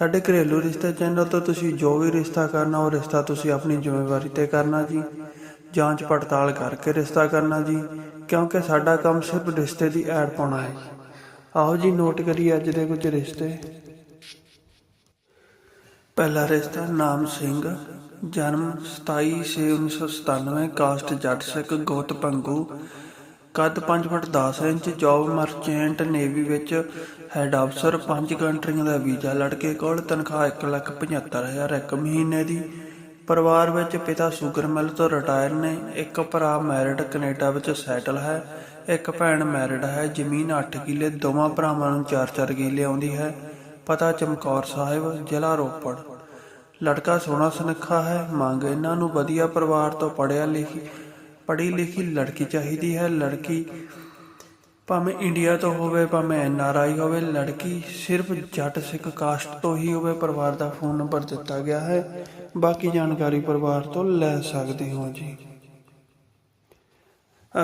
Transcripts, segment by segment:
ਸਾਡੇ ਘਰੇਲੂ ਰਿਸ਼ਤੇ ਚੈਨਲ ਤੋਂ ਤੁਸੀਂ ਜੋ ਵੀ ਰਿਸ਼ਤਾ ਕਰਨਾ, ਉਹ ਰਿਸ਼ਤਾ ਤੁਸੀਂ ਆਪਣੀ ਜ਼ਿੰਮੇਵਾਰੀ ਤੇ ਕਰਨਾ ਜੀ। ਜਾਂਚ ਪੜਤਾਲ ਕਰਕੇ ਰਿਸ਼ਤਾ ਕਰਨਾ ਜੀ, ਕਿਉਂਕਿ ਸਾਡਾ ਕੰਮ ਸਿਰਫ ਰਿਸ਼ਤੇ ਦੀ ਐਡ ਪਾਉਣਾ ਹੈ ਆਓ ਜੀ ਨੋਟ ਕਰੀਏ ਅੱਜ ਦੇ ਕੁਝ ਰਿਸ਼ਤੇ। ਪਹਿਲਾ ਰਿਸ਼ਤਾ, ਨਾਮ ਸਿੰਘ, ਜਨਮ 27 ਛੇ 1997 ਕਾਸਟ ਜੱਟ ਸਿੱਖ ਗੋਤ ਪੰਗੂ। ਕੱਦ 5 ਫੁੱਟ 10 ਇੰਚ, ਜੌਬ ਮਰਚੈਂਟ ਨੇਵੀ ਵਿੱਚ ਹੈਡ ਅਫਸਰ ਪੰਜ ਕੰਟਰੀਆਂ ਦਾ ਵੀਜ਼ਾ ਲੜਕੇ ਕੋਲ, ਤਨਖਾਹ 175000 ਇੱਕ ਮਹੀਨੇ ਦੀ। ਪਰਿਵਾਰ ਵਿੱਚ ਪਿਤਾ ਸ਼ੂਗਰ ਮਿਲ ਤੋਂ ਰਿਟਾਇਰ ਨੇ। ਇੱਕ ਭਰਾ ਮੈਰਿਡ ਕੈਨੇਡਾ ਵਿੱਚ ਸੈਟਲ ਹੈ। ਇੱਕ ਭੈਣ ਮੈਰਿਡ ਹੈ। ਜ਼ਮੀਨ 8 ਕਿੱਲੇ, ਦੋਵਾਂ ਭਰਾਵਾਂ ਨੂੰ 4-4 ਕਿੱਲੇ ਆਉਂਦੀ ਹੈ। ਪਤਾ ਚਮਕੌਰ ਸਾਹਿਬ, ਜ਼ਿਲ੍ਹਾ ਰੋਪੜ। ਲੜਕਾ ਸੋਹਣਾ ਸੁਨੱਖਾ ਹੈ, ਮੰਗ ਇਹਨਾਂ ਨੂੰ ਵਧੀਆ ਪਰਿਵਾਰ ਤੋਂ ਪੜਿਆ ਲਿਖੀ ਪੜ੍ਹੀ ਲਿਖੀ ਲੜਕੀ ਚਾਹੀਦੀ ਹੈ। ਲੜਕੀ ਭਾਵੇਂ ਇੰਡੀਆ ਤੋਂ ਹੋਵੇ, ਭਾਵੇਂ ਐਨ ਹੋਵੇ, ਲੜਕੀ ਸਿਰਫ ਜੱਟ ਸਿੱਖ ਕਾਸਟ ਤੋਂ ਹੀ ਹੋਵੇ ਪਰਿਵਾਰ ਦਾ ਫੋਨ ਨੰਬਰ ਦਿੱਤਾ ਗਿਆ ਹੈ। ਬਾਕੀ ਜਾਣਕਾਰੀ ਪਰਿਵਾਰ ਤੋਂ ਲੈ ਸਕਦੇ ਹੋ ਜੀ।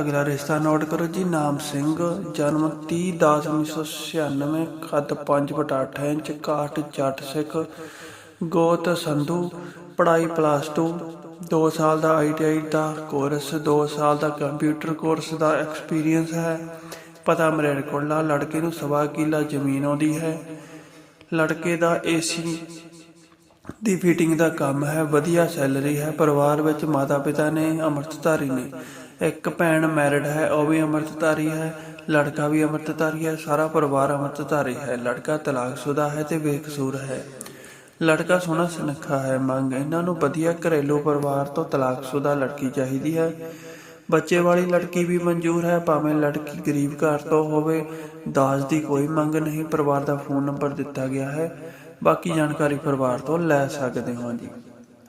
ਅਗਲਾ ਰਿਸ਼ਤਾ ਨੋਟ ਕਰੋ ਜੀ। ਨਾਮ ਸਿੰਘ, ਜਨਮ 30 10 1996 ਕੱਦ 5 ਫੁੱਟ 8 ਇੰਚ ਕਾਟ ਜੱਟ ਸਿੱਖ, ਗੋਤ ਸੰਧੂ ਪੜਾਈ ਪਲੱਸ 2 2 ਸਾਲ ਦਾ ਆਈਟੀਆਈ ਦਾ ਕੋਰਸ 2 ਸਾਲ ਦਾ ਕੰਪਿਊਟਰ ਕੋਰਸ ਦਾ ਐਕਸਪੀਰੀਅੰਸ ਹੈ। ਪਤਾ ਮਰੇੜ ਕੋਲਾ ਲੜਕੇ ਨੂੰ ਸਵਾ ਕਿੱਲਾ ਜ਼ਮੀਨ ਆਉਂਦੀ ਹੈ। ਲੜਕੇ ਦਾ ਏਸੀ ਦੀ ਫਿਟਿੰਗ ਦਾ ਕੰਮ ਹੈ, ਵਧੀਆ ਸੈਲਰੀ ਹੈ। ਪਰਿਵਾਰ ਵਿੱਚ ਮਾਤਾ ਪਿਤਾ ਨੇ ਅੰਮ੍ਰਿਤਧਾਰੀ ਨੇ। ਇੱਕ ਭੈਣ ਮੈਰਿਡ ਹੈ, ਉਹ ਵੀ ਅੰਮ੍ਰਿਤਧਾਰੀ ਹੈ। ਲੜਕਾ ਵੀ ਅੰਮ੍ਰਿਤਧਾਰੀ ਹੈ, ਸਾਰਾ ਪਰਿਵਾਰ ਅੰਮ੍ਰਿਤਧਾਰੀ ਹੈ। ਲੜਕਾ ਤਲਾਕਸ਼ੁਦਾ ਹੈ ਤੇ ਬੇਕਸੂਰ ਹੈ। ਲੜਕਾ ਸੋਹਣਾ ਸੁਨੱਖਾ ਹੈ, ਮੰਗ। ਇਹਨਾਂ ਨੂੰ ਵਧੀਆ ਘਰੇਲੂ ਪਰਿਵਾਰ ਤੋਂ ਤਲਾਕਸ਼ੁਦਾ ਲੜਕੀ ਚਾਹੀਦੀ ਹੈ। ਬੱਚੇ ਵਾਲੀ ਲੜਕੀ ਵੀ ਮਨਜ਼ੂਰ ਹੈ, ਭਾਵੇਂ ਲੜਕੀ ਗਰੀਬ ਘਰ ਤੋਂ ਹੋਵੇ। ਦਾਜ ਦੀ ਕੋਈ ਮੰਗ ਨਹੀਂ, ਪਰਿਵਾਰ ਦਾ ਫੋਨ ਨੰਬਰ ਦਿੱਤਾ ਗਿਆ ਹੈ। ਬਾਕੀ ਜਾਣਕਾਰੀ ਪਰਿਵਾਰ ਤੋਂ ਲੈ ਸਕਦੇ ਹੋ ਜੀ।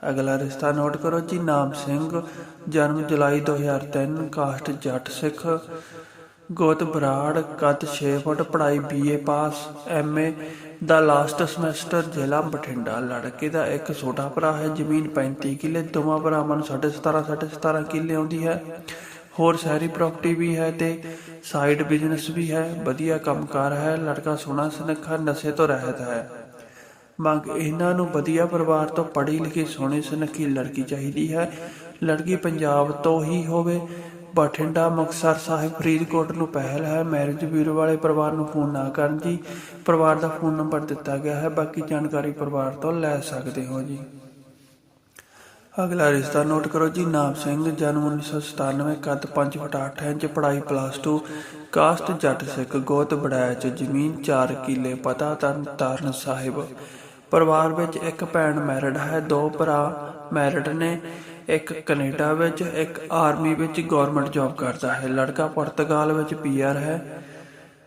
ਅਗਲਾ ਰਿਸ਼ਤਾ ਨੋਟ ਕਰੋ ਜੀ, ਨਾਮ ਸਿੰਘ, ਜਨਮ ਜੁਲਾਈ 2003 ਕਾਸਟ ਜੱਟ ਸਿੱਖ। ਗੋਤ ਬਰਾੜ, ਕੱਦ 6 ਫੁੱਟ, ਪੜ੍ਹਾਈ ਬੀਏ ਪਾਸ ਐਮਏ ਦਾ ਲਾਸਟ ਸਮੈਸਟਰ ਜ਼ਿਲ੍ਹਾ ਬਠਿੰਡਾ। ਲੜਕੇ ਦਾ ਇੱਕ ਛੋਟਾ ਭਰਾ ਹੈ, ਜ਼ਮੀਨ 35 ਕਿੱਲੇ, ਦੋਵਾਂ ਭਰਾਵਾਂ ਨੂੰ 17.5 17.5 ਕਿੱਲੇ ਆਉਂਦੀ ਹੈ। ਹੋਰ ਸ਼ਹਿਰੀ ਪ੍ਰਾਪਰਟੀ ਵੀ ਹੈ ਤੇ ਸਾਈਡ ਬਿਜ਼ਨਸ ਵੀ ਹੈ, ਵਧੀਆ ਕੰਮਕਾਰ ਹੈ, ਲੜਕਾ ਸੋਹਣਾ ਸੁਨੱਖਾ, ਨਸ਼ੇ ਤੋਂ ਰਹਿਤ ਹੈ। ਮੰਗ ਇਹਨਾਂ ਨੂੰ ਵਧੀਆ ਪਰਿਵਾਰ ਤੋਂ ਪੜ੍ਹੀ ਲਿਖੀ ਸੋਹਣੀ ਸੁਨੱਖੀ ਲੜਕੀ ਚਾਹੀਦੀ ਹੈ। ਲੜਕੀ ਪੰਜਾਬ ਤੋਂ ਹੀ ਹੋਵੇ ਬਠਿੰਡਾ ਮੁਕਤਸਰ ਸਾਹਿਬ ਫਰੀਦਕੋਟ ਨੂੰ ਪਹਿਲ ਹੈ। ਮੈਰਿਜ ਬਿਊਰੋ ਵਾਲੇ ਪਰਿਵਾਰ ਨੂੰ ਫੋਨ ਨਾ ਕਰਨ ਜੀ ਪਰਿਵਾਰ ਦਾ ਫੋਨ ਨੰਬਰ ਦਿੱਤਾ ਗਿਆ ਹੈ। ਬਾਕੀ ਜਾਣਕਾਰੀ ਪਰਿਵਾਰ ਤੋਂ ਲੈ ਸਕਦੇ ਹੋ ਜੀ। ਅਗਲਾ ਰਿਸ਼ਤਾ ਨੋਟ ਕਰੋ ਜੀ। ਨਾਮ ਸਿੰਘ, ਜਨਮ 1997 ਕੱਦ 5 ਫੁੱਟ 8 ਇੰਚ, ਪੜ੍ਹਾਈ ਪਲੱਸ 2 ਕਾਸਟ ਜੱਟ ਸਿੱਖ, ਗੋਤ ਬੜੈਚ ਜ਼ਮੀਨ 4 ਕਿੱਲੇ, ਪਤਾ ਤਰਨ ਤਾਰਨ ਸਾਹਿਬ। ਪਰਿਵਾਰ ਵਿੱਚ ਇੱਕ ਭੈਣ ਮੈਰਿਡ ਹੈ। ਦੋ ਭਰਾ ਮੈਰਿਡ ਨੇ। ਇੱਕ ਕੈਨੇਡਾ ਵਿੱਚ, ਇੱਕ ਆਰਮੀ ਵਿੱਚ ਗਵਰਨਮੈਂਟ ਜੌਬ ਕਰਦਾ ਹੈ। ਲੜਕਾ ਪੁਰਤਗਾਲ ਵਿੱਚ ਪੀਆਰ ਹੈ।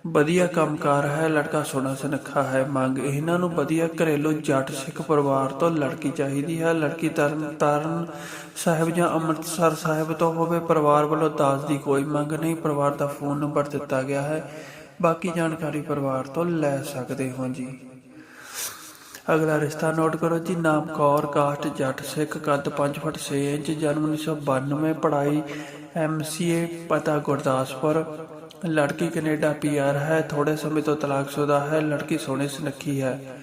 ਵਧੀਆ ਕੰਮਕਾਰ ਹੈ। ਲੜਕਾ ਸੋਹਣਾ ਸੁਨੱਖਾ ਹੈ। ਮੰਗ, ਇਹਨਾਂ ਨੂੰ ਵਧੀਆ ਘਰੇਲੂ ਜੱਟ ਸਿੱਖ ਪਰਿਵਾਰ ਤੋਂ ਲੜਕੀ ਚਾਹੀਦੀ ਹੈ। ਲੜਕੀ ਤਰਨ ਤਾਰਨ ਸਾਹਿਬ ਜਾਂ ਅੰਮ੍ਰਿਤਸਰ ਸਾਹਿਬ ਤੋਂ ਹੋਵੇ, ਪਰਿਵਾਰ ਵੱਲੋਂ ਦਾਜ ਦੀ ਕੋਈ ਮੰਗ ਨਹੀਂ। ਪਰਿਵਾਰ ਦਾ ਫੋਨ ਨੰਬਰ ਦਿੱਤਾ ਗਿਆ ਹੈ। ਬਾਕੀ ਜਾਣਕਾਰੀ ਪਰਿਵਾਰ ਤੋਂ ਲੈ ਸਕਦੇ ਹੋ ਜੀ। ਅਗਲਾ ਰਿਸ਼ਤਾ ਨੋਟ ਕਰੋ ਜੀ, ਨਾਮ ਕੌਰ, ਕਾਸਟ, ਜੱਟ, ਸਿੱਖ ਕੱਦ 5 ਫੁੱਟ 6 ਇੰਚ, ਜਨਮ 1992 ਪੜ੍ਹਾਈ ਐਮਸੀਏ ਪਤਾ ਗੁਰਦਾਸਪੁਰ। ਲੜਕੀ ਕੈਨੇਡਾ ਪੀਆਰ ਹੈ ਥੋੜੇ ਸਮੇਂ ਤੋਂ ਤਲਾਕਸ਼ੁਦਾ ਹੈ, ਲੜਕੀ ਸੋਹਣੀ ਸੁਨੱਖੀ ਹੈ।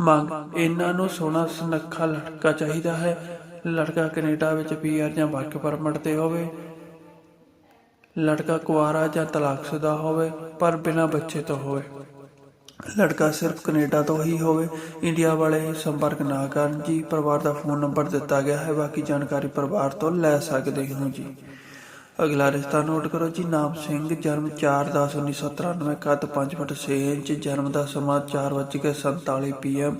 ਮੰਗ, ਇਹਨਾਂ ਨੂੰ ਸੋਹਣਾ ਸੁਨੱਖਾ ਲੜਕਾ ਚਾਹੀਦਾ ਹੈ। ਲੜਕਾ ਕੈਨੇਡਾ ਵਿੱਚ ਪੀਆਰ ਜਾਂ ਵਰਕ ਪਰਮਿਟ ਤੇ ਹੋਵੇ। ਲੜਕਾ ਕੁਆਰਾ ਜਾਂ ਤਲਾਕਸ਼ੁਦਾ ਹੋਵੇ, ਪਰ ਬਿਨਾਂ ਬੱਚੇ ਤੋਂ ਹੋਵੇ। ਲੜਕਾ ਸਿਰਫ ਕੈਨੇਡਾ ਤੋਂ ਹੀ ਹੋਵੇ, ਇੰਡੀਆ ਵਾਲੇ ਸੰਪਰਕ ਨਾ ਕਰਨ ਜੀ, ਪਰਿਵਾਰ ਦਾ ਫੋਨ ਨੰਬਰ ਦਿੱਤਾ ਗਿਆ ਹੈ, ਬਾਕੀ ਜਾਣਕਾਰੀ ਪਰਿਵਾਰ ਤੋਂ ਲੈ ਸਕਦੇ ਹੋ ਜੀ। ਅਗਲਾ ਰਿਸ਼ਤਾ ਨੋਟ ਕਰੋ ਜੀ, ਨਾਮ ਸਿੰਘ, ਜਨਮ 4/10/1993 ਕੱਦ 5 ਫੁੱਟ 6 ਇੰਚ, ਜਨਮ ਦਾ ਸਮਾਂ 4:47 ਪੀਐਮ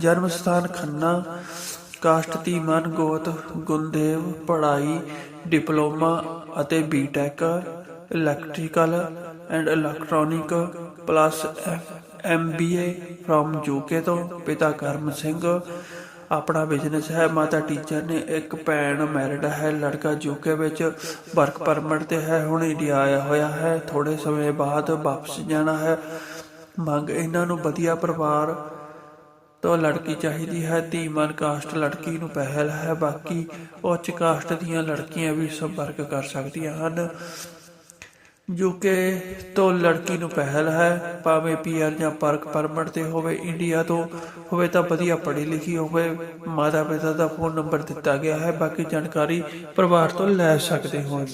ਜਨਮ ਸਥਾਨ ਖੰਨਾ, ਕਾਸਟ ਧੀਮਨ, ਗੋਤ ਗੁੰਦੇਵ ਪੜ੍ਹਾਈ, ਡਿਪਲੋਮਾ ਅਤੇ BTech electrical and electronic plus MBA from UK ਤੋਂ, ਪਿਤਾ ਕਰਮ ਸਿੰਘ, ਆਪਣਾ ਬਿਜ਼ਨਸ ਹੈ। ਮਾਤਾ ਟੀਚਰ ਨੇ ਇੱਕ ਭੈਣ ਮੈਰਿਡ ਹੈ। ਲੜਕਾ ਯੂਕੇ ਵਿੱਚ ਵਰਕ ਪਰਮਿਟ ਤੇ ਹੈ। ਹੁਣ ਇੰਡੀਆ ਆਇਆ ਹੋਇਆ ਹੈ। ਥੋੜੇ ਸਮੇਂ ਬਾਅਦ ਵਾਪਸ ਜਾਣਾ ਹੈ। ਮੰਗ ਇਹਨਾਂ ਨੂੰ ਵਧੀਆ ਪਰਿਵਾਰ ਤੋਂ ਲੜਕੀ ਚਾਹੀਦੀ ਹੈ। ਧੀਮਨ ਕਾਸਟ ਲੜਕੀ ਨੂੰ ਪਹਿਲ ਹੈ। ਬਾਕੀ ਉੱਚ ਕਾਸਟ ਦੀਆਂ ਲੜਕੀਆਂ ਵੀ ਸੰਪਰਕ ਕਰ ਸਕਦੀਆਂ ਹਨ। ਯੂਕੇ ਤੋਂ ਲੜਕੀ ਨੂੰ ਪਹਿਲ ਹੈ, ਭਾਵੇਂ ਪੀਆਰ ਜਾਂ ਪਰਕ ਪਰਮਿਟ ਤੇ ਹੋਵੇ ਇੰਡੀਆ ਤੋਂ ਹੋਵੇ ਤਾਂ ਵਧੀਆ ਪੜ੍ਹੀ ਲਿਖੀ ਹੋਵੇ ਮਾਤਾ ਪਿਤਾ ਦਾ ਫੋਨ ਨੰਬਰ ਦਿੱਤਾ ਗਿਆ ਹੈ, ਬਾਕੀ ਜਾਣਕਾਰੀ ਪਰਿਵਾਰ ਤੋਂ ਲੈ ਸਕਦੇ ਹੋ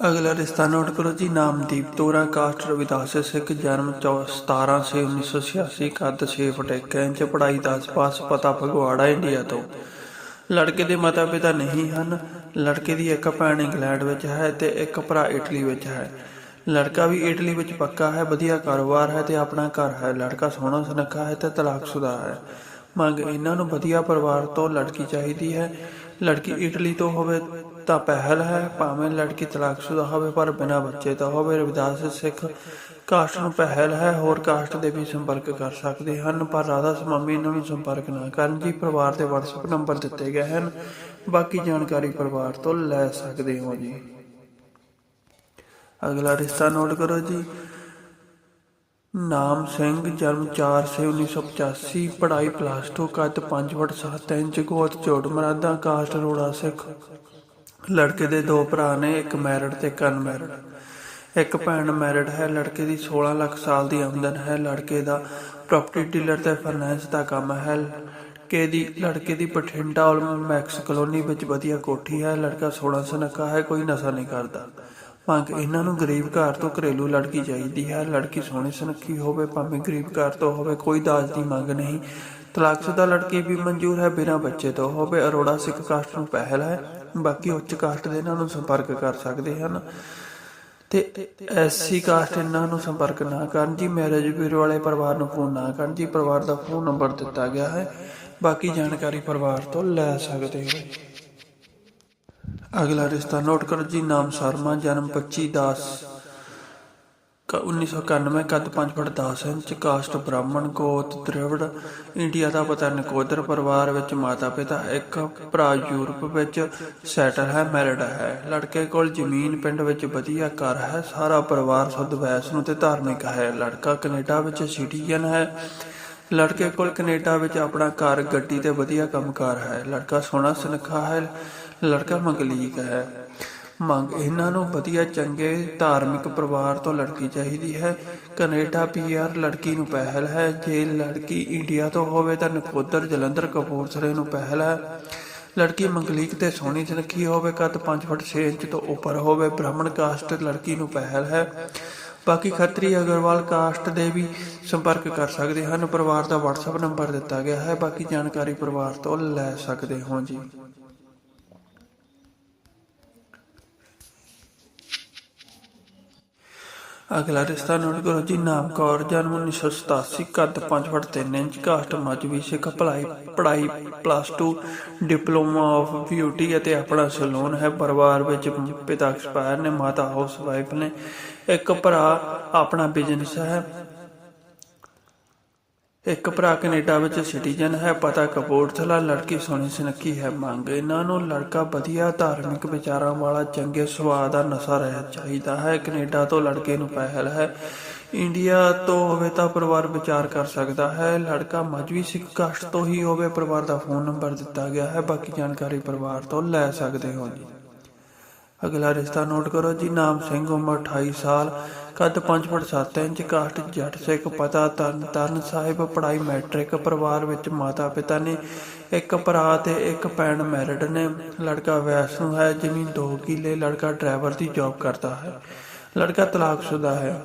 ਅਗਲਾ ਰਿਸ਼ਤਾ ਨੋਟ ਕਰੋ ਜੀ ਨਾਮਦੀਪ ਤੋਰਾ, ਕਾਸਟ ਰਵਿਦਾਸ ਸਿੱਖ, ਜਨਮ 17 ਸੇ 1986 ਕੱਦ 6 ਫੁੱਟ 1 ਇੰਚ, ਪੜ੍ਹਾਈ 10 ਪਾਸ, ਪਤਾ ਫਗਵਾੜਾ ਇੰਡੀਆ ਤੋਂ। ਲੜਕੇ ਦੇ ਮਾਤਾ ਪਿਤਾ ਨਹੀਂ ਹਨ ਲੜਕੇ ਦੀ ਇੱਕ ਭੈਣ ਇੰਗਲੈਂਡ ਵਿੱਚ ਹੈ ਤੇ ਇੱਕ ਭਰਾ ਇਟਲੀ ਵਿੱਚ ਹੈ। ਲੜਕਾ ਵੀ ਇਟਲੀ ਵਿੱਚ ਪੱਕਾ ਹੈ, ਵਧੀਆ ਕਾਰੋਬਾਰ ਹੈ ਤੇ ਆਪਣਾ ਘਰ ਹੈ। ਲੜਕਾ ਸੋਹਣਾ ਸੁਨੱਖਾ ਹੈ ਤੇ ਤਲਾਕਸ਼ੁਦਾ ਹੈ। ਮੰਗ ਇਹਨਾਂ ਨੂੰ ਵਧੀਆ ਪਰਿਵਾਰ ਤੋਂ ਲੜਕੀ ਚਾਹੀਦੀ ਹੈ। ਲੜਕੀ ਇਟਲੀ ਤੋਂ ਹੋਵੇ ਤਾਂ ਪਹਿਲ ਹੈ, ਭਾਵੇਂ ਲੜਕੀ ਤਲਾਕਸ਼ੁਦਾ ਹੋਵੇ ਪਰ ਬਿਨਾਂ ਬੱਚੇ ਤੋਂ ਹੋਵੇ। ਰਵਿਦਾਸ ਸਿੱਖ ਕਾਸਟ ਨੂੰ ਪਹਿਲ ਹੈ, ਹੋਰ ਕਾਸਟ ਦੇ ਵੀ ਸੰਪਰਕ ਕਰ ਸਕਦੇ ਹਨ, ਪਰ ਰਾਧਾ ਸਵਾਮੀ ਇਹਨਾਂ ਨੂੰ ਸੰਪਰਕ ਨਾ ਕਰਨ ਜੀ। ਪਰਿਵਾਰ ਦੇ WhatsApp ਨੰਬਰ ਦਿੱਤੇ ਗਏ ਹਨ। ਬਾਕੀ ਜਾਣਕਾਰੀ ਪਰਿਵਾਰ ਤੋਂ ਲੈ ਸਕਦੇ ਹੋ ਜੀ। ਅਗਲਾ ਰਿਸ਼ਤਾ ਨੋਟ ਕਰੋ ਜੀ। ਨਾਮ ਸਿੰਘ, ਜਨਮ 4 ਸੇ 1985 ਪੜ੍ਹਾਈ ਪਲੱਸ 2 ਕੱਦ 5 ਫੁੱਟ 7 ਇੰਚ, ਗੋਤ ਚੋੜ ਮਰਾਦਾ, ਕਾਸਟ ਰੋੜਾ ਸਿੱਖ। ਲੜਕੇ ਦੇ ਦੋ ਭਰਾ ਨੇ, ਇੱਕ ਮੈਰਿਡ ਤੇ ਇੱਕ ਅਨਮੈਰਿਡ ਇੱਕ ਭੈਣ ਮੈਰਿਡ ਹੈ, ਲੜਕੇ ਦੀ 16 ਲੱਖ ਸਾਲ ਦੀ ਆਮਦਨ ਹੈ। ਲੜਕੇ ਦਾ ਪ੍ਰਾਪਰਟੀ ਡੀਲਰ ਤੇ ਫਾਈਨੈਂਸ ਦਾ ਕੰਮ ਹੈ। ਲੜਕੇ ਦੀ ਲੜਕੇ ਦੀ ਬਠਿੰਡਾ ਔਰ ਮੈਕਸ ਕਲੋਨੀ ਵਿੱਚ ਵਧੀਆ ਕੋਠੀ ਹੈ। ਲੜਕਾ 16 ਸੁਨੱਖਾ ਹੈ, ਕੋਈ ਨਸ਼ਾ ਨਹੀਂ ਕਰਦਾ। ਮੰਗ ਇਹਨਾਂ ਨੂੰ ਗਰੀਬ ਘਰ ਤੋਂ ਘਰੇਲੂ ਲੜਕੀ ਚਾਹੀਦੀ ਹੈ। ਲੜਕੀ ਸੋਹਣੀ ਸੁਨੱਖੀ ਹੋਵੇ, ਭਾਵੇਂ ਗਰੀਬ ਘਰ ਤੋਂ ਹੋਵੇ, ਕੋਈ ਦਾਜ ਦੀ ਮੰਗ ਨਹੀਂ। ਤਲਾਕਸ਼ੁਦਾ ਲੜਕੀ ਵੀ ਮਨਜ਼ੂਰ ਹੈ, ਬਿਨਾਂ ਬੱਚੇ ਤੋਂ ਹੋਵੇ। ਅਰੋੜਾ ਸਿੱਖ ਕਾਸਟ ਨੂੰ ਪਹਿਲ ਹੈ। ਬਾਕੀ ਉੱਚ ਕਾਸਟ ਦੇ ਇਹਨਾਂ ਨੂੰ ਸੰਪਰਕ ਕਰ ਸਕਦੇ ਹਨ। ਤੇ ਐਸਸੀ ਕਾਸਟ ਇਹਨਾਂ ਨੂੰ ਸੰਪਰਕ ਨਾ ਕਰਨ। ਜੀ, ਮੈਰਿਜ ਬਿਊਰੋ ਵਾਲੇ ਪਰਿਵਾਰ ਨੂੰ ਫੋਨ ਨਾ ਕਰਨ। ਜੀ, ਪਰਿਵਾਰ ਦਾ ਫੋਨ ਨੰਬਰ ਦਿੱਤਾ ਗਿਆ ਹੈ। ਬਾਕੀ ਜਾਣਕਾਰੀ ਪਰਿਵਾਰ ਤੋਂ ਲੈ ਸਕਦੇ ਹੋ। ਅਗਲਾ ਰਿਸ਼ਤਾ ਨੋਟ ਕਰੋ ਜੀ, ਨਾਮ ਸ਼ਰਮਾ, ਜਨਮ 25 10 ਕ 1991 ਕੱਦ 5 ਫੁੱਟ 10 ਇੰਚ, ਕਾਸਟ ਬ੍ਰਾਹਮਣ, ਗੋਤ ਦ੍ਰਵੜ, ਇੰਡੀਆ ਦਾ ਪਤਾ ਨਕੋਦਰ ਪਰਿਵਾਰ ਵਿੱਚ ਮਾਤਾ ਪਿਤਾ ਇੱਕ, ਭਰਾ ਯੂਰਪ ਵਿੱਚ ਸੈਟਲ ਹੈ, ਮੈਰਿਡ ਹੈ। ਲੜਕੇ ਕੋਲ ਜ਼ਮੀਨ ਪਿੰਡ ਵਿੱਚ ਵਧੀਆ ਘਰ ਹੈ, ਸਾਰਾ ਪਰਿਵਾਰ ਸੁੱਧ ਵੈਸ ਨੂੰ ਤੇ ਧਾਰਮਿਕ ਹੈ। ਲੜਕਾ ਕੈਨੇਡਾ ਵਿੱਚ ਸਿਟੀਜ਼ਨ ਹੈ ਲੜਕੇ ਕੋਲ ਕੈਨੇਡਾ ਵਿੱਚ ਆਪਣਾ ਘਰ, ਗੱਡੀ ਤੇ ਵਧੀਆ ਕੰਮਕਾਰ ਹੈ। ਲੜਕਾ ਸੋਹਣਾ ਸੁਨੱਖਾ ਹੈ, ਲੜਕਾ ਮੰਗਲੀਕ ਹੈ। ਮੰਗ, ਇਹਨਾਂ ਨੂੰ ਵਧੀਆ ਚੰਗੇ ਧਾਰਮਿਕ ਪਰਿਵਾਰ ਤੋਂ ਲੜਕੀ ਚਾਹੀਦੀ ਹੈ। ਕੈਨੇਡਾ ਪੀਆਰ ਲੜਕੀ ਨੂੰ ਪਹਿਲ ਹੈ। ਜੇ ਲੜਕੀ ਇੰਡੀਆ ਤੋਂ ਹੋਵੇ ਤਾਂ ਨਕੋਦਰ ਜਲੰਧਰ ਕਪੂਰਥਲੇ ਨੂੰ ਪਹਿਲ ਹੈ। ਲੜਕੀ ਮੰਗਲੀਕ ਤੇ ਸੋਹਣੀ ਸੁਨੱਖੀ ਹੋਵੇ, ਕੱਦ 5 ਫੁੱਟ 6 ਇੰਚ ਤੋਂ ਉੱਪਰ ਹੋਵੇ, ਬ੍ਰਾਹਮਣ ਕਾਸਟ ਲੜਕੀ ਨੂੰ ਪਹਿਲ ਹੈ। ਬਾਕੀ ਖੱਤਰੀ ਅਗਰਵਾਲ ਕਾਸਟ ਦੇ ਵੀ ਸੰਪਰਕ ਕਰ ਸਕਦੇ ਹਨ। ਪਰਿਵਾਰ ਦਾ WhatsApp ਨੰਬਰ ਦਿੱਤਾ ਗਿਆ ਹੈ। ਬਾਕੀ ਜਾਣਕਾਰੀ ਪਰਿਵਾਰ ਤੋਂ ਲੈ ਸਕਦੇ ਹੋ ਜੀ। ਅਗਲਾ ਰਿਸ਼ਤਾ ਨੋਟ ਕਰੋ ਜੀ। ਨਾਮ ਕੌਰ, ਜਨਮ 1987 ਕੱਦ 5 ਫੁੱਟ 3 ਇੰਚ, ਕਾਸਟ ਮਜਬੀ ਸਿੱਖ, ਭਲਾਈ, ਪੜ੍ਹਾਈ ਪਲੱਸ 2 ਡਿਪਲੋਮਾ ਆਫ ਬਿਊਟੀ ਅਤੇ ਆਪਣਾ ਸਲੂਨ ਹੈ। ਪਰਿਵਾਰ ਵਿੱਚ ਪਿਤਾ ਐਕਸਪਾਇਰ ਨੇ, ਮਾਤਾ ਹਾਊਸ ਵਾਈਫ ਨੇ ਇੱਕ ਭਰਾ ਆਪਣਾ ਬਿਜ਼ਨਸ ਹੈ। ਇੱਕ ਭਰਾ ਕੈਨੇਡਾ ਵਿੱਚ ਸਿਟੀਜ਼ਨ ਹੈ, ਪਤਾ ਕਪੂਰਥਲਾ ਲੜਕੀ ਸੋਹਣੀ ਸੁਨੱਖੀ ਹੈ, ਮੰਗ ਇਹਨਾਂ ਨੂੰ ਲੜਕਾ ਵਧੀਆ ਧਾਰਮਿਕ ਵਿਚਾਰਾਂ ਵਾਲਾ ਚੰਗੇ ਸੁਭਾਅ ਦਾ ਨਸ਼ਾ ਰਹਿਤ ਚਾਹੀਦਾ ਹੈ। ਕੈਨੇਡਾ ਤੋਂ ਲੜਕੇ ਨੂੰ ਪਹਿਲ ਹੈ। ਇੰਡੀਆ ਤੋਂ ਹੋਵੇ ਤਾਂ ਪਰਿਵਾਰ ਵਿਚਾਰ ਕਰ ਸਕਦਾ ਹੈ। ਲੜਕਾ ਮਜਵੀ ਸਿੱਖ ਕਾਸਟ ਤੋਂ ਹੀ ਹੋਵੇ, ਪਰਿਵਾਰ ਦਾ ਫੋਨ ਨੰਬਰ ਦਿੱਤਾ ਗਿਆ ਹੈ। ਬਾਕੀ ਜਾਣਕਾਰੀ ਪਰਿਵਾਰ ਤੋਂ ਲੈ ਸਕਦੇ ਹੋ ਜੀ। ਅਗਲਾ ਰਿਸ਼ਤਾ ਨੋਟ ਕਰੋ ਜੀ, ਨਾਮ ਸਿੰਘ, ਉਮਰ 28 ਸਾਲ, ਕੱਦ 5 ਫੁੱਟ 7 ਇੰਚ ਕਾਸਟ ਜੱਟ ਸਿੱਖ, ਪਤਾ ਤਰਨ ਤਰਨ ਸਾਹਿਬ ਪੜਾਈ ਮੈਟ੍ਰਿਕ, ਪਰਿਵਾਰ ਵਿੱਚ ਮਾਤਾ ਪਿਤਾ ਨੇ ਇੱਕ ਭਰਾ ਤੇ ਇੱਕ ਭੈਣ ਮੈਰਿਡ ਨੇ। ਲੜਕਾ ਵੈਸਨੂੰ ਹੈ ਜ਼ਮੀਨ 2 ਕਿੱਲੇ, ਲੜਕਾ ਡਰਾਈਵਰ ਦੀ ਜੌਬ ਕਰਦਾ ਹੈ। ਲੜਕਾ ਤਲਾਕਸ਼ੁਦਾ ਹੈ।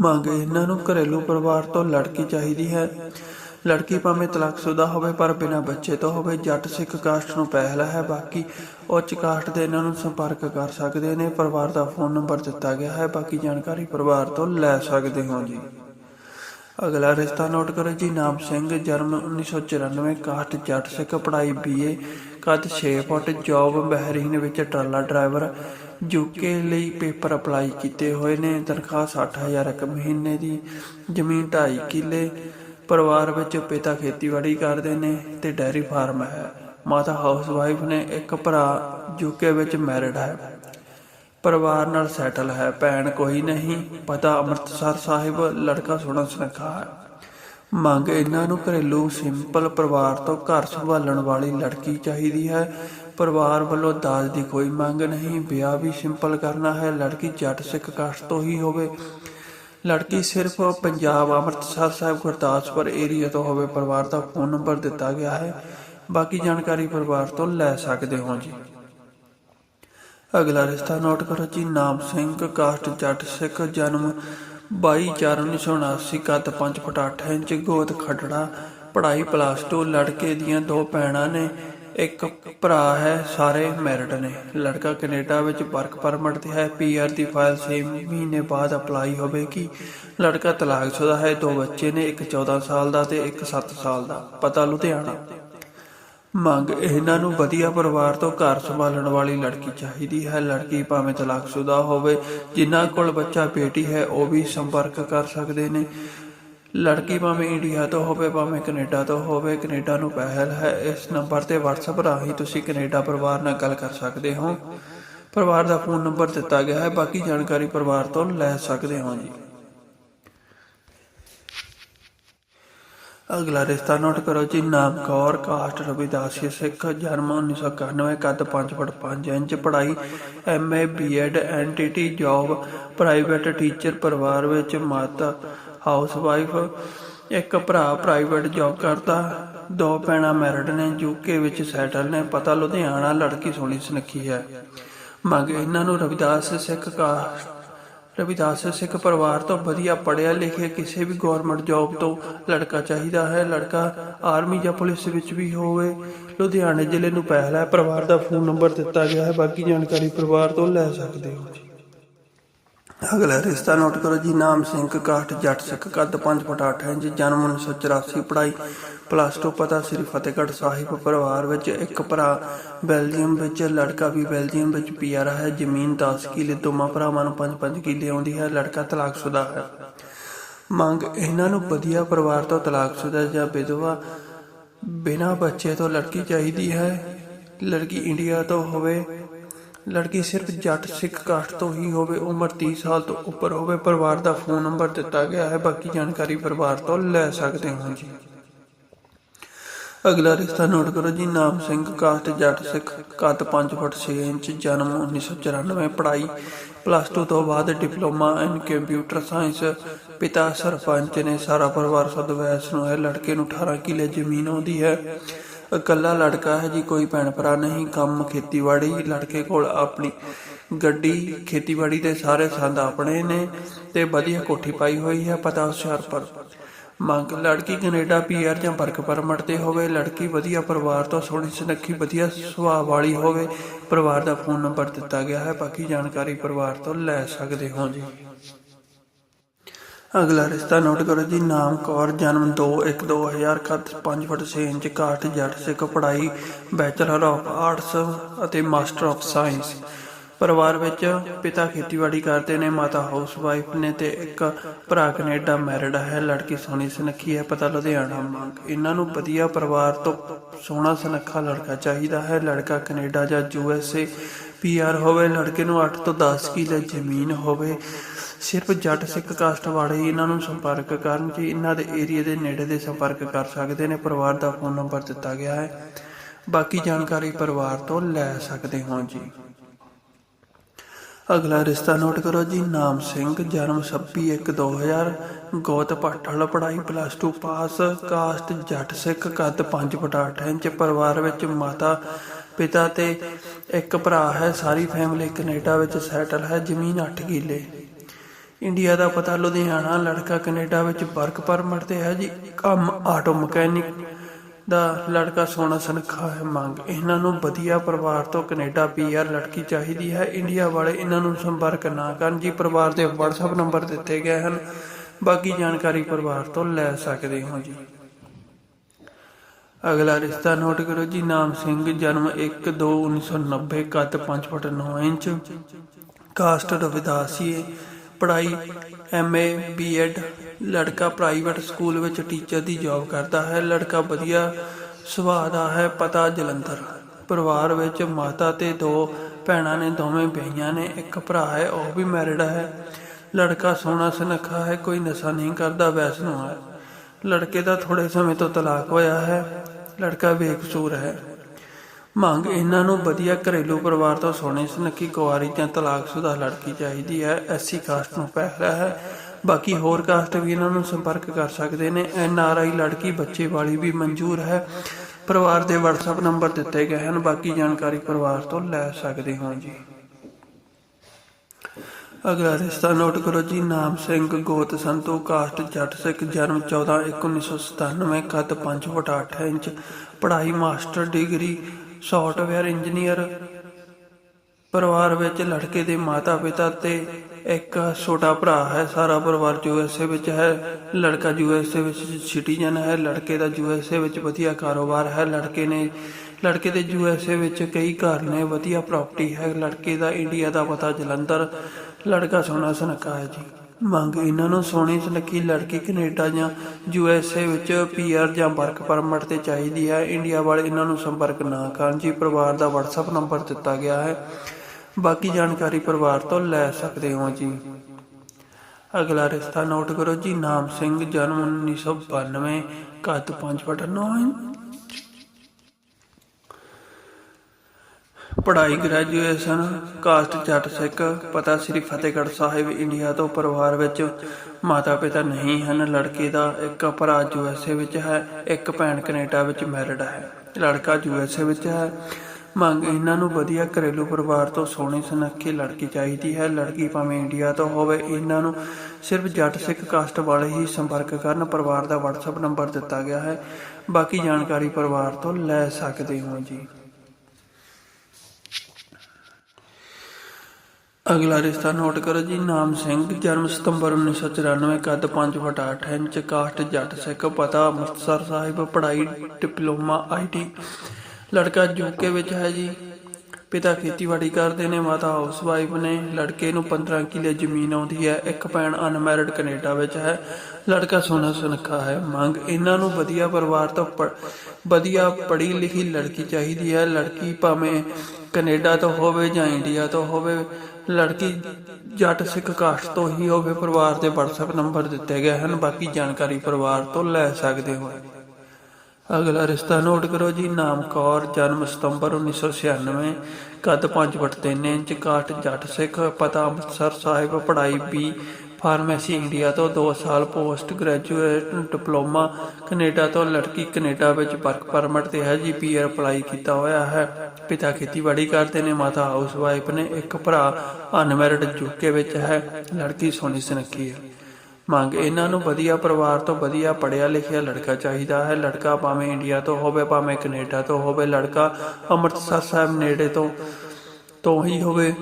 ਮੰਗ ਇਹਨਾਂ ਨੂੰ ਘਰੇਲੂ ਪਰਿਵਾਰ ਤੋਂ ਲੜਕੀ ਚਾਹੀਦੀ ਹੈ। ਲੜਕੀ ਭਾਵੇਂ ਤਲਾਕਸ਼ੁਦਾ ਹੋਵੇ, ਪਰ ਬਿਨਾਂ ਬੱਚੇ ਤੋਂ ਹੋਵੇ, ਜੱਟ ਸਿੱਖ ਕਾਸਟ ਨੂੰ ਪਹਿਲ ਹੈ। ਬਾਕੀ ਉੱਚ ਕਾਸਟ ਦੇ ਇਹਨਾਂ ਨੂੰ ਸੰਪਰਕ ਕਰ ਸਕਦੇ ਨੇ, ਪਰਿਵਾਰ ਦਾ ਫੋਨ ਨੰਬਰ ਦਿੱਤਾ ਗਿਆ ਹੈ। ਬਾਕੀ ਜਾਣਕਾਰੀ ਪਰਿਵਾਰ ਤੋਂ ਲੈ ਸਕਦੇ ਹੋ ਜੀ। ਅਗਲਾ ਰਿਸ਼ਤਾ ਨੋਟ ਕਰੋ ਜੀ, ਨਾਮ ਸਿੰਘ, ਜਨਮ 1994 ਕਾਸਟ ਜੱਟ ਸਿੱਖ, ਪੜ੍ਹਾਈ ਬੀਏ ਕੱਦ 6 ਫੁੱਟ, ਜੌਬ ਬਹਿਰੀਨ ਵਿੱਚ ਟਰਾਲਾ ਡਰਾਈਵਰ ਯੂਕੇ ਲਈ ਪੇਪਰ ਅਪਲਾਈ ਕੀਤੇ ਹੋਏ ਨੇ। ਤਨਖਾਹ 60000 ਇੱਕ ਮਹੀਨੇ ਦੀ, ਜ਼ਮੀਨ 2.5 ਕਿੱਲੇ ਪਰਿਵਾਰ ਵਿੱਚ ਪਿਤਾ ਖੇਤੀਬਾੜੀ ਕਰਦੇ ਨੇ ਤੇ ਡੈਰੀ ਫਾਰਮ ਹੈ। ਮਾਤਾ ਹਾਊਸਵਾਈਫ ਨੇ ਇੱਕ ਭਰਾ ਯੂਕੇ ਵਿੱਚ ਮੈਰਿਡ ਹੈ। ਪਰਿਵਾਰ ਨਾਲ ਸੈਟਲ ਹੈ। ਭੈਣ ਕੋਈ ਨਹੀਂ, ਪਤਾ ਅੰਮ੍ਰਿਤਸਰ ਸਾਹਿਬ ਲੜਕਾ ਸੋਹਣਾ ਸੁਨੱਖਾ ਹੈ। ਮੰਗ ਇਹਨਾਂ ਨੂੰ ਘਰੇਲੂ ਸਿੰਪਲ ਪਰਿਵਾਰ ਤੋਂ ਘਰ ਸੰਭਾਲਣ ਵਾਲੀ ਲੜਕੀ ਚਾਹੀਦੀ ਹੈ। ਪਰਿਵਾਰ ਵੱਲੋਂ ਦਾਜ ਦੀ ਕੋਈ ਮੰਗ ਨਹੀਂ। ਵਿਆਹ ਵੀ ਸਿੰਪਲ ਕਰਨਾ ਹੈ। ਲੜਕੀ ਜੱਟ ਸਿੱਖ ਕਾਸਟ ਤੋਂ ਹੀ ਹੋਵੇ। ਲੜਕੀ ਸਿਰਫ ਪੰਜਾਬ ਅੰਮ੍ਰਿਤਸਰ ਸਾਹਿਬ ਗੁਰਦਾਸਪੁਰ ਏਰੀਆ ਤੋਂ ਹੋਵੇ ਪਰਿਵਾਰ ਦਾ ਫੋਨ ਨੰਬਰ ਦਿੱਤਾ ਗਿਆ ਹੈ। ਬਾਕੀ ਜਾਣਕਾਰੀ ਪਰਿਵਾਰ ਤੋਂ ਲੈ ਸਕਦੇ ਹੋ ਜੀ। ਅਗਲਾ ਰਿਸ਼ਤਾ ਨੋਟ ਕਰੋ ਜੀ, ਨਾਮ ਸਿੰਘ, ਕਾਸਟ ਜੱਟ ਸਿੱਖ, ਜਨਮ 22/4/1979 ਕੱਦ 5 ਫੁੱਟ 8 ਇੰਚ ਗੋਤ ਖੱਟੜਾ ਪੜ੍ਹਾਈ ਪਲੱਸ 2 ਲੜਕੇ ਦੀਆਂ ਦੋ ਭੈਣਾਂ ਨੇ ਇੱਕ ਭਰਾ ਹੈ, ਸਾਰੇ ਮੈਰਿਡ ਨੇ। ਲੜਕਾ ਕੈਨੇਡਾ ਵਿੱਚ ਵਰਕ ਪਰਮਿਟ ਤੇ ਹੈ। ਪੀਆਰ ਦੀ ਫਾਈਲ 6 ਮਹੀਨੇ ਬਾਅਦ ਅਪਲਾਈ ਹੋਵੇਗੀ। ਲੜਕਾ ਤਲਾਕਸ਼ੁਦਾ ਹੈ। ਦੋ ਬੱਚੇ ਨੇ, ਇੱਕ 14 ਸਾਲ ਦਾ ਤੇ ਇੱਕ 7 ਸਾਲ ਦਾ। ਪਤਾ ਲੁਧਿਆਣਾ। ਮੰਗ, ਇਹਨਾਂ ਨੂੰ ਵਧੀਆ ਪਰਿਵਾਰ ਤੋਂ ਘਰ ਸੰਭਾਲਣ ਵਾਲੀ ਲੜਕੀ ਚਾਹੀਦੀ ਹੈ। ਲੜਕੀ ਭਾਵੇਂ ਤਲਾਕਸ਼ੁਦਾ ਹੋਵੇ, ਜਿਨ੍ਹਾਂ ਕੋਲ ਬੱਚਾ, ਬੇਟੀ ਹੈ, ਉਹ ਵੀ ਸੰਪਰਕ ਕਰ ਸਕਦੇ ਨੇ। ਲੜਕੀ ਭਾਵੇਂ ਇੰਡੀਆ ਤੋਂ ਹੋਵੇ, ਭਾਵੇਂ ਕੈਨੇਡਾ ਤੋਂ ਹੋਵੇ, ਕੈਨੇਡਾ ਨੂੰ ਪਹਿਲ ਹੈ। ਇਸ ਨੰਬਰ ਤੇ WhatsApp ਰਾਹੀਂ ਤੁਸੀਂ ਕੈਨੇਡਾ ਪਰਿਵਾਰ ਨਾਲ ਗੱਲ ਕਰ ਸਕਦੇ ਹੋ। ਪਰਿਵਾਰ ਦਾ ਫੋਨ ਨੰਬਰ ਦਿੱਤਾ ਗਿਆ ਹੈ। ਬਾਕੀ ਜਾਣਕਾਰੀ ਪਰਿਵਾਰ ਤੋਂ ਲੈ ਸਕਦੇ ਹੋ ਜੀ। ਅਗਲਾ ਰਿਸ਼ਤਾ ਨੋਟ ਕਰੋ ਜੀ। ਨਾਮ ਕੌਰ, ਕਾਸਟ ਰਵਿਦਾਸੀ ਸਿੱਖ, ਜਨਮ 1991 ਕੱਦ 5 ਫੁੱਟ 5 ਇੰਚ, ਪੜ੍ਹਾਈ MA BEd NTT job private teacher ਪਰਿਵਾਰ ਵਿੱਚ ਮਾਤਾ ਹਾਊਸਵਾਈਫ, ਇੱਕ ਭਰਾ ਪ੍ਰਾਈਵੇਟ ਜੌਬ ਕਰਦਾ, ਦੋ ਭੈਣਾਂ ਮੈਰਿਡ ਨੇ ਯੂਕੇ ਵਿੱਚ ਸੈਟਲ ਨੇ, ਪਤਾ ਲੁਧਿਆਣਾ ਲੜਕੀ ਸੋਹਣੀ ਸੁਨੱਖੀ ਹੈ। ਮੰਗ ਇਹਨਾਂ ਨੂੰ ਰਵਿਦਾਸ ਸਿੱਖ ਕਾ, ਰਵਿਦਾਸ ਸਿੱਖ ਪਰਿਵਾਰ ਤੋਂ ਵਧੀਆ ਪੜ੍ਹਿਆ ਲਿਖਿਆ ਕਿਸੇ ਵੀ ਗਵਰਨਮੈਂਟ ਜੌਬ ਤੋਂ ਲੜਕਾ ਚਾਹੀਦਾ ਹੈ। ਲੜਕਾ ਆਰਮੀ ਜਾਂ ਪੁਲਿਸ ਵਿੱਚ ਵੀ ਹੋਵੇ, ਲੁਧਿਆਣੇ ਜ਼ਿਲ੍ਹੇ ਨੂੰ ਪਹਿਲਾ ਹੈ ਪਰਿਵਾਰ ਦਾ ਫੋਨ ਨੰਬਰ ਦਿੱਤਾ ਗਿਆ ਹੈ। ਬਾਕੀ ਜਾਣਕਾਰੀ ਪਰਿਵਾਰ ਤੋਂ ਲੈ ਸਕਦੇ ਹੋ ਅਗਲਾ ਰਿਸ਼ਤਾ ਨੋਟ ਕਰੋ ਜੀ, ਨਾਮ ਸਿੰਘ ਕਾਸਟ ਜੱਟ ਸਿੱਖ, ਕੱਦ 5 ਫੁੱਟ 8 ਇੰਚ, ਜਨਮ 1984 ਪੜ੍ਹਾਈ ਪਲੱਸ 2 ਪਤਾ ਸ੍ਰੀ ਫਤਿਹਗੜ੍ਹ ਸਾਹਿਬ, ਪਰਿਵਾਰ ਵਿੱਚ ਇੱਕ ਭਰਾ, ਬੈਲਜੀਅਮ ਵਿੱਚ ਲੜਕਾ ਵੀ ਬੈਲਜੀਅਮ ਵਿੱਚ ਪਿਆਰਾ ਹੈ, ਜ਼ਮੀਨ 10 ਕਿੱਲੇ, ਦੋਵਾਂ ਭਰਾਵਾਂ ਨੂੰ 5-5 ਕਿੱਲੇ ਆਉਂਦੀ ਹੈ, ਲੜਕਾ ਤਲਾਕਸ਼ੁਦਾ ਹੈ। ਮੰਗ, ਇਹਨਾਂ ਨੂੰ ਵਧੀਆ ਪਰਿਵਾਰ ਤੋਂ ਤਲਾਕਸ਼ੁਦਾ ਜਾਂ ਵਿਧਵਾ ਬਿਨਾਂ ਬੱਚੇ ਤੋਂ ਲੜਕੀ ਚਾਹੀਦੀ ਹੈ, ਲੜਕੀ ਇੰਡੀਆ ਤੋਂ ਹੋਵੇ ਲੜਕੀ ਸਿਰਫ ਜੱਟ ਸਿੱਖ ਕਾਸਟ ਤੋਂ ਹੀ ਹੋਵੇ ਉਮਰ 30 ਸਾਲ ਤੋਂ ਉੱਪਰ ਹੋਵੇ, ਪਰਿਵਾਰ ਦਾ ਫੋਨ ਨੰਬਰ ਦਿੱਤਾ ਗਿਆ ਹੈ, ਬਾਕੀ ਜਾਣਕਾਰੀ ਪਰਿਵਾਰ ਤੋਂ ਲੈ ਸਕਦੇ ਹੋ ਜੀ। ਅਗਲਾ ਰਿਸ਼ਤਾ ਨੋਟ ਕਰੋ ਜੀ, ਨਾਮ ਸਿੰਘ ਕਾਸਟ ਜੱਟ ਸਿੱਖ, ਕੱਦ 5 ਫੁੱਟ 6 ਇੰਚ, ਜਨਮ 1994 ਪੜ੍ਹਾਈ ਪਲੱਸ 2 ਤੋਂ ਬਾਅਦ ਡਿਪਲੋਮਾ ਇਨ ਕੰਪਿਊਟਰ ਸਾਇੰਸ ਪਿਤਾ ਸਰਪੰਚ ਨੇ ਸਾਰਾ ਪਰਿਵਾਰ ਸਦਵੈਸ ਨੂੰ ਹੈ, ਲੜਕੇ ਨੂੰ 18 ਕਿੱਲੇ ਜ਼ਮੀਨ ਆਉਂਦੀ ਹੈ। ਇਕੱਲਾ ਲੜਕਾ ਹੈ ਜੀ, ਕੋਈ ਭੈਣ ਭਰਾ ਨਹੀਂ, ਕੰਮ ਖੇਤੀਬਾੜੀ, ਲੜਕੇ ਕੋਲ ਆਪਣੀ ਗੱਡੀ, ਖੇਤੀਬਾੜੀ ਦੇ ਸਾਰੇ ਸੰਦ ਆਪਣੇ ਨੇ ਤੇ ਵਧੀਆ ਕੋਠੀ ਪਾਈ ਹੋਈ ਹੈ ਪਤਾ ਹੁਸ਼ਿਆਰਪੁਰ। ਮੰਗ, ਲੜਕੀ ਕੈਨੇਡਾ ਪੀਆਰ ਜਾਂ ਵਰਕ ਪਰਮਿਟ ਤੇ ਹੋਵੇ, ਲੜਕੀ ਵਧੀਆ ਪਰਿਵਾਰ ਤੋਂ ਸੋਹਣੀ ਸੁਨੱਖੀ, ਵਧੀਆ ਸੁਭਾਅ ਵਾਲੀ ਹੋਵੇ, ਪਰਿਵਾਰ ਦਾ ਫੋਨ ਨੰਬਰ ਦਿੱਤਾ ਗਿਆ ਹੈ, ਬਾਕੀ ਜਾਣਕਾਰੀ ਪਰਿਵਾਰ ਤੋਂ ਲੈ ਸਕਦੇ ਹੋ ਜੀ। ਅਗਲਾ ਰਿਸ਼ਤਾ ਨੋਟ ਕਰੋ ਜੀ, ਨਾਮ ਕੌਰ, ਜਨਮ 2 1 2000 ਕੱਦ 5 ਫੁੱਟ 6 ਇੰਚ ਕਾਟ ਜੱਟ ਸਿੱਖ, ਪੜ੍ਹਾਈ, ਬੈਚਲਰ ਆਫ ਆਰਟਸ ਅਤੇ ਮਾਸਟਰ ਆਫ ਸਾਇੰਸ। ਪਰਿਵਾਰ ਵਿੱਚ ਪਿਤਾ ਖੇਤੀਬਾੜੀ ਕਰਦੇ ਨੇ, ਮਾਤਾ ਹਾਊਸ ਵਾਈਫ ਨੇ ਤੇ ਇੱਕ ਭਰਾ ਕੈਨੇਡਾ ਮੈਰਿਡ ਹੈ, ਲੜਕੀ ਸੋਹਣੀ ਸੁਨੱਖੀ ਹੈ, ਪਤਾ ਲੁਧਿਆਣਾ ਮੰਗ। ਇਹਨਾਂ ਨੂੰ ਵਧੀਆ ਪਰਿਵਾਰ ਤੋਂ ਸੋਹਣਾ ਸੁਨੱਖਾ ਲੜਕਾ ਚਾਹੀਦਾ ਹੈ, ਲੜਕਾ ਕੈਨੇਡਾ ਜਾਂ ਯੂਐਸਏ ਪੀਆਰ ਹੋਵੇ, ਲੜਕੇ ਨੂੰ 8 ਤੋਂ 10 ਕਿੱਲੇ ਜ਼ਮੀਨ ਹੋਵੇ ਸਿਰਫ ਜੱਟ ਸਿੱਖ ਕਾਸਟ ਵਾਲੇ ਇਹਨਾਂ ਨੂੰ ਸੰਪਰਕ ਕਰਨ ਜੀ ਇਹਨਾਂ ਦੇ ਏਰੀਆ ਦੇ ਨੇੜੇ ਦੇ ਸੰਪਰਕ ਕਰ ਸਕਦੇ ਨੇ, ਪਰਿਵਾਰ ਦਾ ਫੋਨ ਨੰਬਰ ਦਿੱਤਾ ਗਿਆ ਹੈ। ਬਾਕੀ ਜਾਣਕਾਰੀ ਪਰਿਵਾਰ ਤੋਂ ਲੈ ਸਕਦੇ ਹੋ ਜੀ। ਅਗਲਾ ਰਿਸ਼ਤਾ ਨੋਟ ਕਰੋ ਜੀ, ਨਾਮ ਸਿੰਘ, ਜਨਮ 26/1/2000 ਗੋਤ ਪਾਠਲ ਪੜ੍ਹਾਈ ਪਲੱਸ 2 ਪਾਸ ਕਾਸਟ ਜੱਟ ਸਿੱਖ, ਕੱਦ 5 ਫੁੱਟ 8 ਇੰਚ ਪਰਿਵਾਰ ਵਿੱਚ ਮਾਤਾ, ਪਿਤਾ ਤੇ ਇੱਕ ਭਰਾ ਹੈ, ਸਾਰੀ ਫੈਮਿਲੀ ਕੈਨੇਡਾ ਵਿੱਚ ਸੈਟਲ ਹੈ, ਜ਼ਮੀਨ 8 ਕਿੱਲੇ। ਇੰਡੀਆ ਦਾ ਪਤਾ, ਲੁਧਿਆਣਾ, ਲੜਕਾ ਕੈਨੇਡਾ ਵਿੱਚ ਵਰਕ ਪਰਮਿਟ ਤੇ ਹੈ ਜੀ, ਕੰਮ ਆਟੋ ਮਕੈਨਿਕ ਦਾ ਲੜਕਾ ਸੋਹਣਾ ਸੁਨੱਖਾ ਹੈ ਮੰਗ। ਇਹਨਾਂ ਨੂੰ ਵਧੀਆ ਪਰਿਵਾਰ ਤੋਂ ਕੈਨੇਡਾ ਪੀਆਰ ਲੜਕੀ ਚਾਹੀਦੀ ਹੈ। ਇੰਡੀਆ ਵਾਲੇ ਇਹਨਾਂ ਨੂੰ ਸੰਪਰਕ ਨਾ ਕਰਨ। ਜੀ, ਪਰਿਵਾਰ ਦੇ WhatsApp ਨੰਬਰ ਦਿੱਤੇ ਗਏ ਹਨ। ਬਾਕੀ ਜਾਣਕਾਰੀ ਪਰਿਵਾਰ ਤੋਂ ਲੈ ਸਕਦੇ ਹੋ ਜੀ। ਅਗਲਾ ਰਿਸ਼ਤਾ ਨੋਟ ਕਰੋ ਜੀ। ਨਾਮ ਸਿੰਘ, ਜਨਮ 1/2/1990 ਕੱਦ 5.9 ਇੰਚ। ਕਾਸਟ ਰਵਿਦਾਸੀਏ। ਪੜ੍ਹਾਈ ਐਮਏ ਬੀਐਡ ਲੜਕਾ ਪ੍ਰਾਈਵੇਟ ਸਕੂਲ ਵਿੱਚ ਟੀਚਰ ਦੀ ਜੌਬ ਕਰਦਾ ਹੈ। ਲੜਕਾ ਵਧੀਆ ਸੁਭਾਅ ਦਾ ਹੈ, ਪਤਾ ਜਲੰਧਰ ਪਰਿਵਾਰ ਵਿੱਚ ਮਾਤਾ ਤੇ ਦੋ ਭੈਣਾਂ ਨੇ, ਦੋਵੇਂ ਵਿਆਹੀਆਂ ਨੇ, ਇੱਕ ਭਰਾ ਹੈ, ਉਹ ਵੀ ਮੈਰਿਡ ਹੈ। ਲੜਕਾ ਸੋਹਣਾ ਸੁਨੱਖਾ ਹੈ, ਕੋਈ ਨਸ਼ਾ ਨਹੀਂ ਕਰਦਾ, ਵੈਸ਼ਨੂ ਹੈ। ਲੜਕੇ ਦਾ ਥੋੜੇ ਸਮੇਂ ਤੋਂ ਤਲਾਕ ਹੋਇਆ ਹੈ। ਲੜਕਾ ਬੇਕਸੂਰ ਹੈ। ਮੰਗ ਇਹਨਾਂ ਨੂੰ ਵਧੀਆ ਘਰੇਲੂ ਪਰਿਵਾਰ ਤੋਂ ਸੋਹਣੀ ਸੁਨੱਖੀ ਕੁਆਰੀ ਜਾਂ ਤਲਾਕਸ਼ੁਦਾ ਲੜਕੀ ਚਾਹੀਦੀ ਹੈ ਐਸੀ ਕਾਸਟ ਨੂੰ ਪਹਿਰਾ ਹੈ। ਬਾਕੀ ਹੋਰ ਕਾਸਟ ਵੀ ਇਹਨਾਂ ਨੂੰ ਸੰਪਰਕ ਕਰ ਸਕਦੇ ਨੇ। ਐਨ ਆਰ ਆਈ ਲੜਕੀ ਬੱਚੇ ਵਾਲੀ ਵੀ ਮਨਜ਼ੂਰ ਹੈ। ਪਰਿਵਾਰ ਦੇ WhatsApp ਨੰਬਰ ਦਿੱਤੇ ਗਏ ਹਨ। ਬਾਕੀ ਜਾਣਕਾਰੀ ਪਰਿਵਾਰ ਤੋਂ ਲੈ ਸਕਦੇ ਹੋ ਜੀ। ਅਗਲਾ ਰਿਸ਼ਤਾ ਨੋਟ ਕਰੋ ਜੀ। ਨਾਮ ਸਿੰਘ ਗੋਤ ਸੰਤੂ, ਕਾਸਟ ਜੱਟ ਸਿੱਖ, ਜਨਮ 14/1997 ਕੱਦ 5/8 ਇੰਚ, ਪੜ੍ਹਾਈ ਮਾਸਟਰ ਡਿਗਰੀ ਸੌਫਟਵੇਅਰ ਇੰਜੀਨੀਅਰ ਪਰਿਵਾਰ ਵਿੱਚ ਲੜਕੇ ਦੇ ਮਾਤਾ ਪਿਤਾ ਤੇ ਇੱਕ ਛੋਟਾ ਭਰਾ ਹੈ। ਸਾਰਾ ਪਰਿਵਾਰ ਯੂਐਸਏ ਵਿੱਚ ਹੈ। ਲੜਕਾ ਯੂਐਸਏ ਵਿੱਚ ਸਿਟੀਜ਼ਨ ਹੈ। ਲੜਕੇ ਦਾ ਯੂਐਸਏ ਵਿੱਚ ਵਧੀਆ ਕਾਰੋਬਾਰ ਹੈ। ਲੜਕੇ ਨੇ, ਲੜਕੇ ਦੇ ਯੂਐਸਏ ਵਿੱਚ ਕਈ ਘਰ ਨੇ, ਵਧੀਆ ਪ੍ਰਾਪਰਟੀ ਹੈ। ਲੜਕੇ ਦਾ ਇੰਡੀਆ ਦਾ ਪਤਾ ਜਲੰਧਰ। ਲੜਕਾ ਸੋਹਣਾ ਸੁਨੱਖਾ ਹੈ ਜੀ। ਮੰਗ ਇਹਨਾਂ ਨੂੰ ਸੋਹਣੀ ਸੁਨੱਖੀ ਲੜਕੀ ਕੈਨੇਡਾ ਜਾਂ ਯੂ ਐੱਸ ਏ ਵਿੱਚ ਪੀ ਆਰ ਜਾਂ ਵਰਕ ਪਰਮਿਟ ਤੇ ਚਾਹੀਦੀ ਹੈ। ਇੰਡੀਆ ਵਾਲੇ ਇਹਨਾਂ ਨੂੰ ਸੰਪਰਕ ਨਾ ਕਰਨ ਜੀ, ਪਰਿਵਾਰ ਦਾ WhatsApp ਨੰਬਰ ਦਿੱਤਾ ਗਿਆ ਹੈ। ਬਾਕੀ ਜਾਣਕਾਰੀ ਪਰਿਵਾਰ ਤੋਂ ਲੈ ਸਕਦੇ ਹੋ ਜੀ। ਅਗਲਾ ਰਿਸ਼ਤਾ ਨੋਟ ਕਰੋ ਜੀ, ਨਾਮ ਸਿੰਘ, ਜਨਮ 1992 ਕੱਦ 5/9 ਪੜ੍ਹਾਈ ਗ੍ਰੈਜੂਏਸ਼ਨ, ਕਾਸਟ ਜੱਟ ਸਿੱਖ, ਪਤਾ ਸ੍ਰੀ ਫਤਿਹਗੜ੍ਹ ਸਾਹਿਬ, ਇੰਡੀਆ ਤੋਂ ਪਰਿਵਾਰ ਵਿੱਚ ਮਾਤਾ ਪਿਤਾ ਨਹੀਂ ਹਨ, ਲੜਕੇ ਦਾ ਇੱਕ ਭਰਾ ਯੂਐਸਏ ਵਿੱਚ ਹੈ, ਇੱਕ ਭੈਣ ਕੈਨੇਡਾ ਵਿੱਚ ਮੈਰਿਡ ਹੈ। ਲੜਕਾ ਯੂਐਸਏ ਵਿੱਚ ਹੈ। ਮੰਗ ਇਹਨਾਂ ਨੂੰ ਵਧੀਆ ਘਰੇਲੂ ਪਰਿਵਾਰ ਤੋਂ ਸੋਹਣੀ ਸੁਨੱਖੀ ਲੜਕੀ ਚਾਹੀਦੀ ਹੈ। ਲੜਕੀ ਭਾਵੇਂ ਇੰਡੀਆ ਤੋਂ ਹੋਵੇ, ਇਹਨਾਂ ਨੂੰ ਸਿਰਫ ਜੱਟ ਸਿੱਖ ਕਾਸਟ ਵਾਲੇ ਹੀ ਸੰਪਰਕ ਕਰਨ ਪਰਿਵਾਰ ਦਾ WhatsApp ਨੰਬਰ ਦਿੱਤਾ ਗਿਆ ਹੈ। ਬਾਕੀ ਜਾਣਕਾਰੀ ਪਰਿਵਾਰ ਤੋਂ ਲੈ ਸਕਦੇ ਹੋ ਜੀ। ਅਗਲਾ ਰਿਸ਼ਤਾ ਨੋਟ ਕਰੋ ਜੀ, ਨਾਮ ਸਿੰਘ, ਜਨਮ ਸਤੰਬਰ 1994 ਕੱਦ 5/8 ਇੰਚ, ਕਾਸਟ ਜੱਟ ਸਿੱਖ, ਪਤਾ ਅੰਮ੍ਰਿਤਸਰ ਸਾਹਿਬ, ਪੜ੍ਹਾਈ, ਡਿਪਲੋਮਾ ਆਈਟੀ ਲੜਕਾ ਯੂਕੇ ਵਿੱਚ ਹੈ ਜੀ। ਪਿਤਾ ਖੇਤੀਬਾੜੀ ਕਰਦੇ ਨੇ, ਮਾਤਾ ਹਾਊਸ ਵਾਈਫ ਨੇ। ਲੜਕੇ ਨੂੰ 15 ਕਿੱਲੇ ਜ਼ਮੀਨ ਆਉਂਦੀ ਹੈ। ਇੱਕ ਭੈਣ ਅਨਮੈਰਿਡ ਕੈਨੇਡਾ ਵਿੱਚ ਹੈ। ਲੜਕਾ ਸੋਹਣਾ ਸੁਨੱਖਾ ਹੈ। ਮੰਗ, ਇਹਨਾਂ ਨੂੰ ਵਧੀਆ ਪਰਿਵਾਰ ਤੋਂ ਪ- ਵਧੀਆ ਪੜ੍ਹੀ ਲਿਖੀ ਲੜਕੀ ਚਾਹੀਦੀ ਹੈ। ਲੜਕੀ ਭਾਵੇਂ ਕੈਨੇਡਾ ਤੋਂ ਹੋਵੇ ਜਾਂ ਇੰਡੀਆ ਤੋਂ ਹੋਵੇ ਲੜਕੀ ਜੱਟ ਸਿੱਖ ਕਾਸਟ ਤੋਂ ਹੀ ਹੋਵੇ ਪਰਿਵਾਰ ਦੇ WhatsApp ਨੰਬਰ ਦਿੱਤੇ ਗਏ ਹਨ, ਬਾਕੀ ਜਾਣਕਾਰੀ ਪਰਿਵਾਰ ਤੋਂ ਲੈ ਸਕਦੇ ਹੋ। ਅਗਲਾ ਰਿਸ਼ਤਾ ਨੋਟ ਕਰੋ ਜੀ, ਨਾਮ ਕੌਰ, ਜਨਮ ਸਤੰਬਰ 1996 ਕੱਦ 5/3 ਇੰਚ ਕਾਟ ਜੱਟ ਸਿੱਖ, ਪਤਾ ਅੰਮ੍ਰਿਤਸਰ ਸਾਹਿਬ, ਪੜ੍ਹਾਈ ਬੀ ਫਾਰਮੇਸੀ ਇੰਡੀਆ ਤੋਂ 2 ਸਾਲ ਪੋਸਟ ਗ੍ਰੈਜੂਏਟ ਡਿਪਲੋਮਾ, ਕੈਨੇਡਾ ਤੋਂ ਲੜਕੀ ਕੈਨੇਡਾ ਵਿੱਚ ਵਰਕ ਪਰਮਿਟ ਤੇ ਹੈ, ਜੀ ਪੀਆਰ ਅਪਲਾਈ ਕੀਤਾ ਹੋਇਆ ਹੈ। ਪਿਤਾ ਖੇਤੀਬਾੜੀ ਕਰਦੇ ਨੇ, ਮਾਤਾ ਹਾਊਸ ਵਾਈਫ ਨੇ, ਇੱਕ ਭਰਾ ਅਨਮੈਰਿਡ ਯੂਕੇ ਵਿੱਚ ਹੈ, ਲੜਕੀ ਸੋਹਣੀ ਸੁਨੱਖੀ ਹੈ। ਮੰਗ, ਇਹਨਾਂ ਨੂੰ ਵਧੀਆ ਪਰਿਵਾਰ ਤੋਂ ਵਧੀਆ ਪੜਿਆ ਲਿਖਿਆ ਲੜਕਾ ਚਾਹੀਦਾ ਹੈ। ਲੜਕਾ ਭਾਵੇਂ ਇੰਡੀਆ ਤੋਂ ਹੋਵੇ, ਭਾਵੇਂ ਕੈਨੇਡਾ ਤੋਂ ਹੋਵੇ, ਲੜਕਾ ਅੰਮ੍ਰਿਤਸਰ ਸਾਹਿਬ ਨੇੜੇ ਤੋਂ ਤੋਂ ਹੀ ਹੋਵੇ।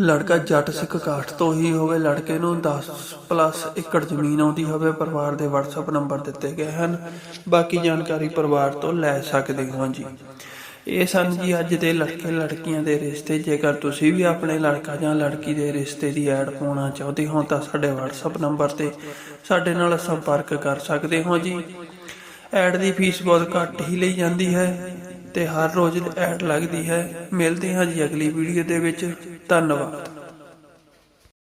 ਲੜਕਾ ਜੱਟ ਸਿੱਖ ਕਾਸਟ ਤੋਂ ਹੀ ਹੋਵੇ, ਲੜਕੇ ਨੂੰ 10 ਪਲੱਸ ਏਕੜ ਜ਼ਮੀਨ ਆਉਂਦੀ ਹੋਵੇ, ਪਰਿਵਾਰ ਦੇ WhatsApp ਨੰਬਰ ਦਿੱਤੇ ਗਏ ਹਨ। ਬਾਕੀ ਜਾਣਕਾਰੀ ਪਰਿਵਾਰ ਤੋਂ ਲੈ ਸਕਦੇ ਹੋ ਜੀ। ਇਹ ਸਨ ਜੀ ਅੱਜ ਦੇ ਲੜਕੇ ਲੜਕੀਆਂ ਦੇ ਰਿਸ਼ਤੇ। ਜੇਕਰ ਤੁਸੀਂ ਵੀ ਆਪਣੇ ਲੜਕਾ ਜਾਂ ਲੜਕੀ ਦੇ ਰਿਸ਼ਤੇ ਦੀ ਐਡ ਪਾਉਣਾ ਚਾਹੁੰਦੇ ਹੋ, ਤਾਂ ਸਾਡੇ WhatsApp ਨੰਬਰ ਤੇ ਸਾਡੇ ਨਾਲ ਸੰਪਰਕ ਕਰ ਸਕਦੇ ਹੋ ਜੀ। ਐਡ ਦੀ ਫੀਸ ਬਹੁਤ ਘੱਟ ਹੀ ਲਈ ਜਾਂਦੀ ਹੈ ਤੇ ਹਰ ਰੋਜ਼ ਐਡ ਲੱਗਦੀ ਹੈ। ਮਿਲਦੇ ਹਾਂ ਜੀ ਅਗਲੀ ਵੀਡੀਓ ਦੇ ਵਿੱਚ। ਧੰਨਵਾਦ।